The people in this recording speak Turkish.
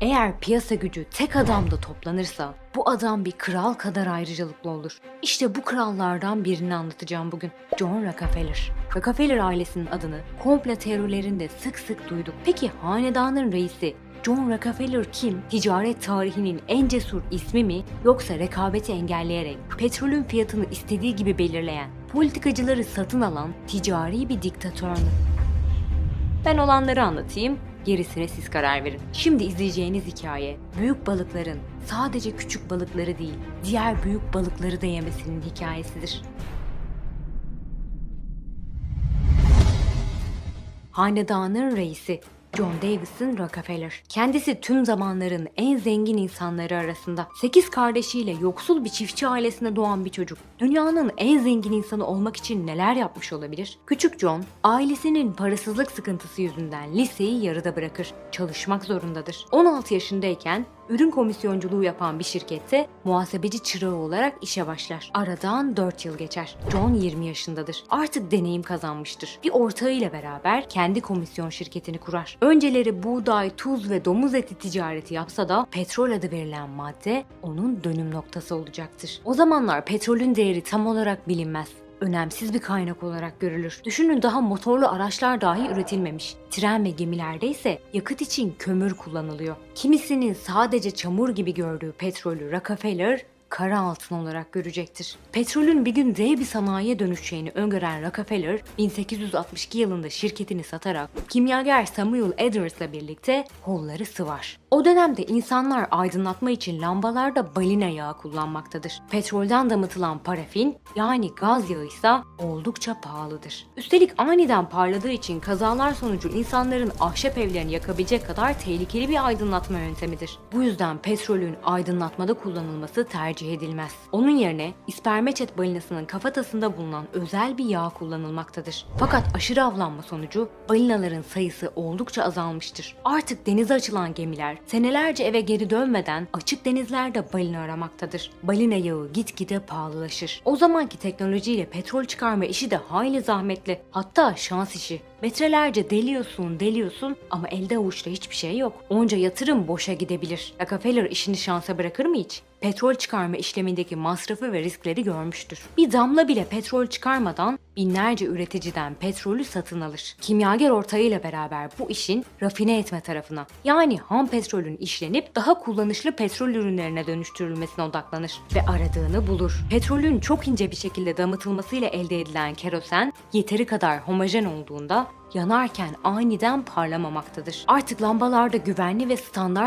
Eğer piyasa gücü tek adamda toplanırsa bu adam bir kral kadar ayrıcalıklı olur. İşte bu krallardan birini anlatacağım bugün. John Rockefeller. Rockefeller ailesinin adını komple teorilerinde sık sık duyduk. Peki hanedanın reisi John Rockefeller kim? Ticaret tarihinin en cesur ismi mi yoksa rekabeti engelleyerek petrolün fiyatını istediği gibi belirleyen, politikacıları satın alan ticari bir diktatör mü? Ben olanları anlatayım, gerisine siz karar verin. Şimdi izleyeceğiniz hikaye, büyük balıkların sadece küçük balıkları değil, diğer büyük balıkları da yemesinin hikayesidir. Hanedanın reisi John Davison Rockefeller. Kendisi tüm zamanların en zengin insanları arasında. 8 kardeşiyle yoksul bir çiftçi ailesinde doğan bir çocuk. Dünyanın en zengin insanı olmak için neler yapmış olabilir? Küçük John, ailesinin parasızlık sıkıntısı yüzünden liseyi yarıda bırakır. Çalışmak zorundadır. 16 yaşındayken ürün komisyonculuğu yapan bir şirkette muhasebeci çırağı olarak işe başlar. Aradan 4 yıl geçer. John 20 yaşındadır. Artık deneyim kazanmıştır. Bir ortağıyla beraber kendi komisyon şirketini kurar. Önceleri buğday, tuz ve domuz eti ticareti yapsa da petrol adı verilen madde onun dönüm noktası olacaktır. O zamanlar petrolün değeri tam olarak bilinmez önemsiz bir kaynak olarak görülür. Düşünün daha motorlu araçlar dahi üretilmemiş. Tren ve gemilerde ise yakıt için kömür kullanılıyor. Kimisinin sadece çamur gibi gördüğü petrolü Rockefeller kara altın olarak görecektir. Petrolün bir gün dev bir sanayiye dönüşeceğini öngören Rockefeller 1862 yılında şirketini satarak kimyager Samuel Edwards'la birlikte kolları sıvar. O dönemde insanlar aydınlatma için lambalarda balina yağı kullanmaktadır. Petrolden damıtılan parafin yani gaz yağı ise oldukça pahalıdır. Üstelik aniden parladığı için kazalar sonucu insanların ahşap evlerini yakabilecek kadar tehlikeli bir aydınlatma yöntemidir. Bu yüzden petrolün aydınlatmada kullanılması tercih edilmez. Onun yerine ispermeçet balinasının kafatasında bulunan özel bir yağ kullanılmaktadır. Fakat aşırı avlanma sonucu balinaların sayısı oldukça azalmıştır. Artık denize açılan gemiler senelerce eve geri dönmeden açık denizlerde balina aramaktadır. Balina yağı gitgide pahalılaşır. O zamanki teknolojiyle petrol çıkarma işi de hayli zahmetli. Hatta şans işi. Metrelerce deliyorsun, deliyorsun ama elde avuçta hiçbir şey yok. Onca yatırım boşa gidebilir. Rockefeller işini şansa bırakır mı hiç? Petrol çıkarma işlemindeki masrafı ve riskleri görmüştür. Bir damla bile petrol çıkarmadan binlerce üreticiden petrolü satın alır. Kimyager ortağıyla beraber bu işin rafine etme tarafına yani ham petrolün işlenip daha kullanışlı petrol ürünlerine dönüştürülmesine odaklanır ve aradığını bulur. Petrolün çok ince bir şekilde damıtılmasıyla elde edilen kerosen yeteri kadar homojen olduğunda yanarken aniden parlamamaktadır. Artık lambalarda güvenli ve standart